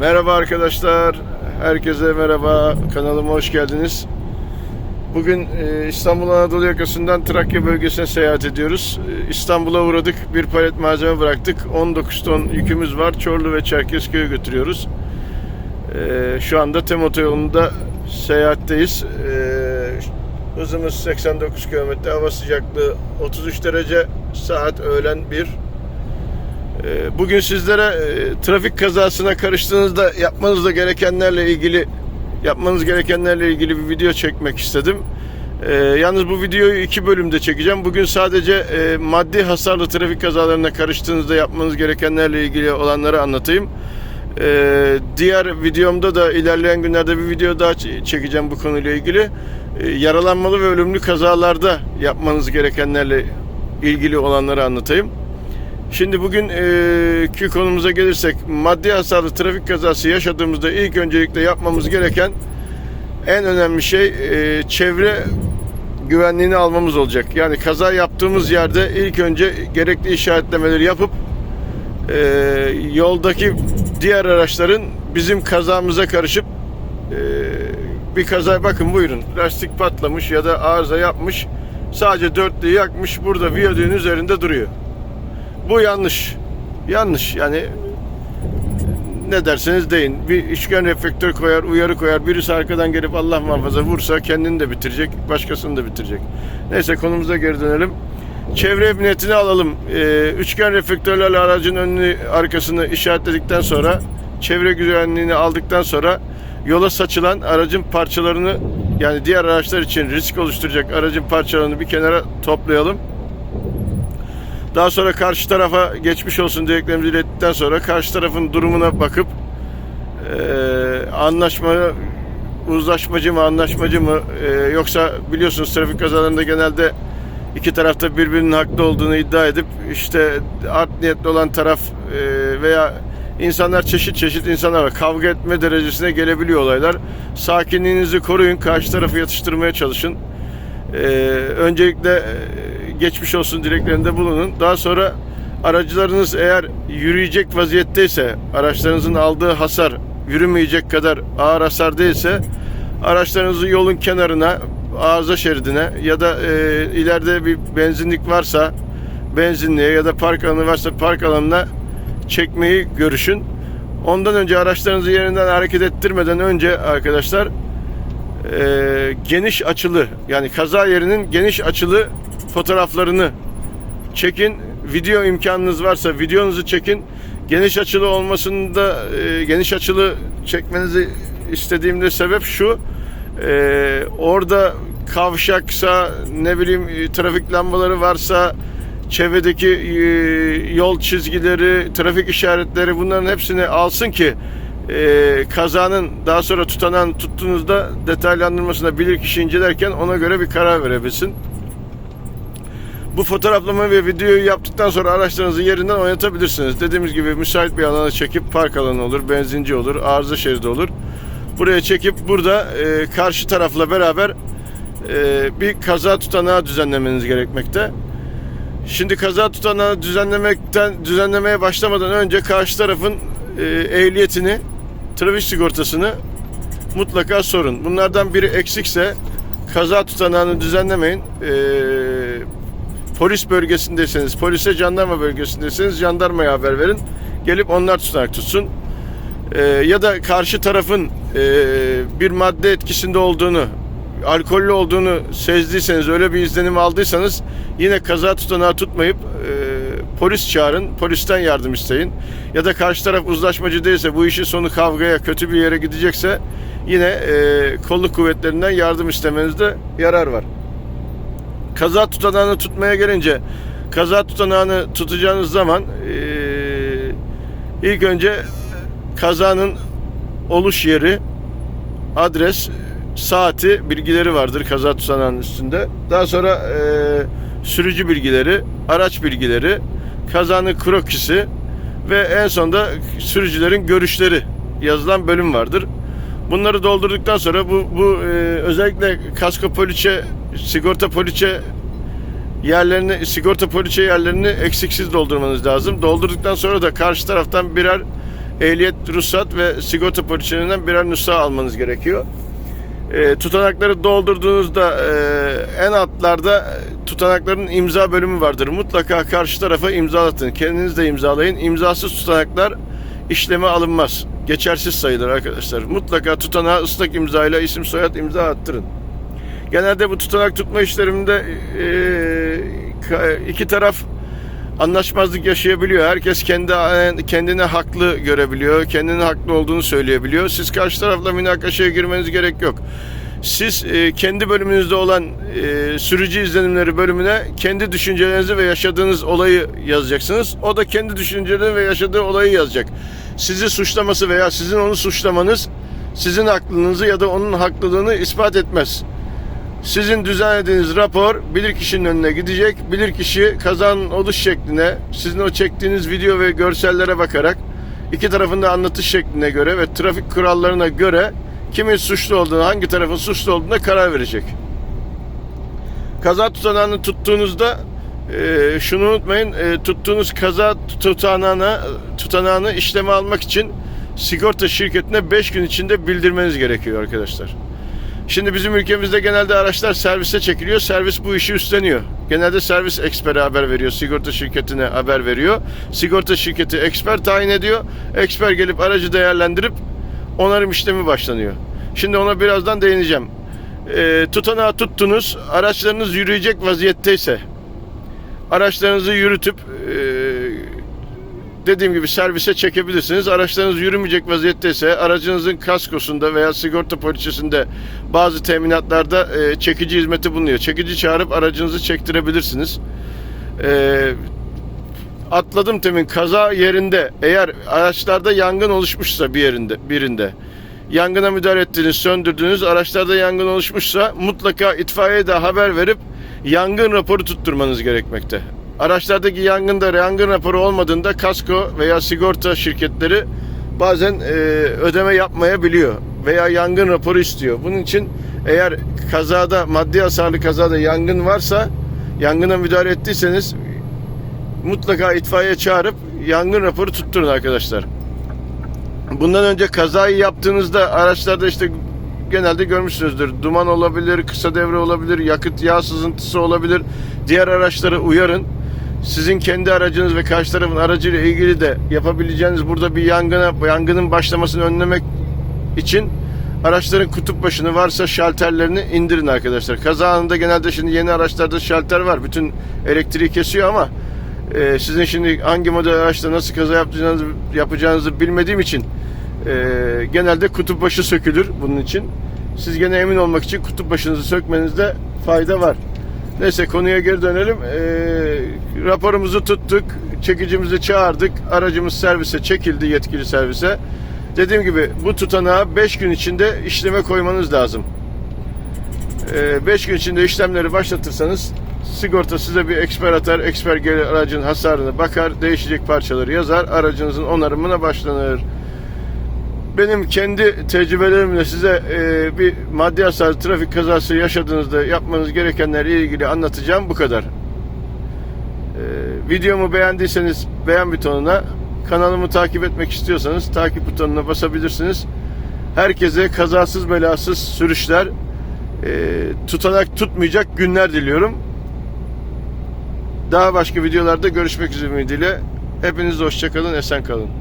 Merhaba arkadaşlar. Herkese merhaba. Kanalıma hoş geldiniz. Bugün e, İstanbul Anadolu yakasından Trakya bölgesine seyahat ediyoruz. E, İstanbul'a uğradık. Bir palet malzeme bıraktık. 19 ton yükümüz var. Çorlu ve Çerkezköy'e götürüyoruz. E, Şu anda Tem Otoyolu'nda seyahatteyiz. Hızımız 89 km. Hava sıcaklığı 33 derece. Saat öğlen 1. Ee, Bugün sizlere e, trafik kazasına karıştığınızda yapmanız gerekenlerle ilgili yapmanız gerekenlerle ilgili bir video çekmek istedim. Ee, yalnız bu videoyu iki bölümde çekeceğim. Bugün sadece e, maddi hasarlı trafik kazalarına karıştığınızda yapmanız gerekenlerle ilgili olanları anlatayım. Ee, diğer videomda da ilerleyen günlerde bir video daha çekeceğim bu konuyla ilgili. Yaralanmalı ve ölümlü kazalarda yapmanız gerekenlerle ilgili olanları anlatayım. Şimdi bugünkü konumuza gelirsek maddi hasarlı trafik kazası yaşadığımızda ilk öncelikle yapmamız gereken en önemli şey e, çevre güvenliğini almamız olacak. Yani kaza yaptığımız yerde ilk önce gerekli işaretlemeleri yapıp e, yoldaki diğer araçların bizim kazamıza karışıp e, bir kaza bakın buyurun lastik patlamış ya da arıza yapmış sadece dörtlüğü yakmış burada viyadüğün üzerinde duruyor. Bu yanlış. Yanlış. Yani ne derseniz deyin. Bir üçgen reflektör koyar, uyarı koyar. Birisi arkadan gelip Allah muhafaza vursa kendini de bitirecek, başkasını da bitirecek. Neyse konumuza geri dönelim. Çevre emniyetini alalım. Ee, üçgen reflektörlerle aracın önünü, arkasını işaretledikten sonra çevre güvenliğini aldıktan sonra yola saçılan aracın parçalarını yani diğer araçlar için risk oluşturacak aracın parçalarını bir kenara toplayalım. Daha sonra karşı tarafa geçmiş olsun dileklerimizi ilettikten sonra karşı tarafın durumuna bakıp eee anlaşma uzlaşmacı mı anlaşmacı mı eee, yoksa biliyorsunuz trafik kazalarında genelde iki tarafta birbirinin haklı olduğunu iddia edip işte art niyetli olan taraf eee, veya insanlar çeşit çeşit insanlar. Kavga etme derecesine gelebiliyor olaylar. Sakinliğinizi koruyun. Karşı tarafı yatıştırmaya çalışın. Ee, öncelikle e, geçmiş olsun dileklerinde bulunun. Daha sonra aracılarınız eğer yürüyecek vaziyetteyse, araçlarınızın aldığı hasar yürümeyecek kadar ağır hasar değilse, araçlarınızı yolun kenarına, arıza şeridine ya da e, ileride bir benzinlik varsa benzinliğe ya da park alanı varsa park alanına çekmeyi görüşün. Ondan önce araçlarınızı yerinden hareket ettirmeden önce arkadaşlar e, geniş açılı yani kaza yerinin geniş açılı fotoğraflarını çekin. Video imkanınız varsa videonuzu çekin. Geniş açılı olmasında e, geniş açılı çekmenizi istediğimde sebep şu. E, orada kavşaksa ne bileyim e, trafik lambaları varsa çevredeki yol çizgileri, trafik işaretleri bunların hepsini alsın ki e, kazanın daha sonra tutanan tuttuğunuzda detaylandırmasına bilir kişi incelerken ona göre bir karar verebilsin. Bu fotoğraflama ve videoyu yaptıktan sonra araçlarınızı yerinden oynatabilirsiniz. Dediğimiz gibi müsait bir alana çekip park alanı olur, benzinci olur, arıza şeridi olur. Buraya çekip burada e, karşı tarafla beraber e, bir kaza tutanağı düzenlemeniz gerekmekte. Şimdi kaza tutanağı düzenlemekten düzenlemeye başlamadan önce karşı tarafın e, ehliyetini, trafik sigortasını mutlaka sorun. Bunlardan biri eksikse kaza tutanağını düzenlemeyin. E, polis bölgesindeyseniz, polise jandarma bölgesindeyseniz jandarmaya haber verin. Gelip onlar tutanak tutsun. E, ya da karşı tarafın e, bir madde etkisinde olduğunu, alkollü olduğunu sezdiyseniz, öyle bir izlenim aldıysanız yine kaza tutanağı tutmayıp e, polis çağırın, polisten yardım isteyin. Ya da karşı taraf uzlaşmacı değilse, bu işin sonu kavgaya, kötü bir yere gidecekse yine e, kolluk kuvvetlerinden yardım istemenizde yarar var. Kaza tutanağını tutmaya gelince, kaza tutanağını tutacağınız zaman ilk önce kazanın oluş yeri, adres, saati bilgileri vardır kaza tutanağının üstünde. Daha sonra sürücü bilgileri, araç bilgileri, kazanın krokisi ve en sonda sürücülerin görüşleri yazılan bölüm vardır. Bunları doldurduktan sonra bu, bu e, özellikle kasko poliçe, sigorta poliçe yerlerini, sigorta poliçe yerlerini eksiksiz doldurmanız lazım. Doldurduktan sonra da karşı taraftan birer ehliyet, ruhsat ve sigorta poliçelerinden birer nüsha almanız gerekiyor. E, tutanakları doldurduğunuzda e, en altlarda tutanakların imza bölümü vardır. Mutlaka karşı tarafa imza atın. Kendiniz de imzalayın. İmzasız tutanaklar işleme alınmaz. Geçersiz sayılır arkadaşlar. Mutlaka tutanağa ıslak imzayla isim soyad imza attırın. Genelde bu tutanak tutma işleminde e, ka- iki taraf anlaşmazlık yaşayabiliyor. Herkes kendi kendine haklı görebiliyor. Kendine haklı olduğunu söyleyebiliyor. Siz karşı tarafla münakaşaya girmeniz gerek yok. Siz e, kendi bölümünüzde olan e, sürücü izlenimleri bölümüne kendi düşüncelerinizi ve yaşadığınız olayı yazacaksınız. O da kendi düşüncelerini ve yaşadığı olayı yazacak. Sizi suçlaması veya sizin onu suçlamanız sizin haklılığınızı ya da onun haklılığını ispat etmez. Sizin düzenlediğiniz rapor bilirkişinin önüne gidecek. Bilirkişi kazanın oluş şekline, sizin o çektiğiniz video ve görsellere bakarak iki tarafın da anlatış şekline göre ve trafik kurallarına göre kimin suçlu olduğunu, hangi tarafın suçlu olduğuna karar verecek. Kaza tutanağını tuttuğunuzda e, şunu unutmayın, e, tuttuğunuz kaza tutanağını, tutanağını işleme almak için sigorta şirketine 5 gün içinde bildirmeniz gerekiyor arkadaşlar. Şimdi bizim ülkemizde genelde araçlar servise çekiliyor. Servis bu işi üstleniyor. Genelde servis ekspere haber veriyor. Sigorta şirketine haber veriyor. Sigorta şirketi eksper tayin ediyor. Eksper gelip aracı değerlendirip onarım işlemi başlanıyor. Şimdi ona birazdan değineceğim. E, tutanağı tuttunuz. Araçlarınız yürüyecek vaziyetteyse araçlarınızı yürütüp e, dediğim gibi servise çekebilirsiniz. Araçlarınız yürümeyecek vaziyetteyse aracınızın kaskosunda veya sigorta poliçesinde bazı teminatlarda e, çekici hizmeti bulunuyor. Çekici çağırıp aracınızı çektirebilirsiniz. E, atladım temin kaza yerinde eğer araçlarda yangın oluşmuşsa bir yerinde birinde yangına müdahale ettiğiniz, söndürdüğünüz araçlarda yangın oluşmuşsa mutlaka itfaiyeye de haber verip yangın raporu tutturmanız gerekmekte. Araçlardaki yangında yangın raporu olmadığında kasko veya sigorta şirketleri bazen e, ödeme yapmayabiliyor veya yangın raporu istiyor. Bunun için eğer kazada maddi hasarlı kazada yangın varsa yangına müdahale ettiyseniz mutlaka itfaiye çağırıp yangın raporu tutturun arkadaşlar. Bundan önce kazayı yaptığınızda araçlarda işte genelde görmüşsünüzdür. Duman olabilir, kısa devre olabilir, yakıt yağ sızıntısı olabilir. Diğer araçları uyarın. Sizin kendi aracınız ve karşı tarafın aracıyla ilgili de yapabileceğiniz burada bir yangına, yangının başlamasını önlemek için araçların kutup başını varsa şalterlerini indirin arkadaşlar. Kaza anında genelde şimdi yeni araçlarda şalter var. Bütün elektriği kesiyor ama e, sizin şimdi hangi model araçta nasıl kaza yapacağınızı, yapacağınızı bilmediğim için e, genelde kutup başı sökülür bunun için. Siz gene emin olmak için kutup başınızı sökmenizde fayda var. Neyse konuya geri dönelim. E, raporumuzu tuttuk. Çekicimizi çağırdık. Aracımız servise çekildi yetkili servise. Dediğim gibi bu tutanağı 5 gün içinde işleme koymanız lazım. 5 gün içinde işlemleri başlatırsanız sigorta size bir eksper atar. Eksper gelir aracın hasarını bakar. Değişecek parçaları yazar. Aracınızın onarımına başlanır. Benim kendi tecrübelerimle size e, bir maddi hasar trafik kazası yaşadığınızda yapmanız gerekenlerle ilgili anlatacağım bu kadar. E, videomu beğendiyseniz beğen butonuna, kanalımı takip etmek istiyorsanız takip butonuna basabilirsiniz. Herkese kazasız belasız sürüşler, e, tutanak tutmayacak günler diliyorum. Daha başka videolarda görüşmek üzere ümidiyle. Hepiniz hoşçakalın, esen kalın.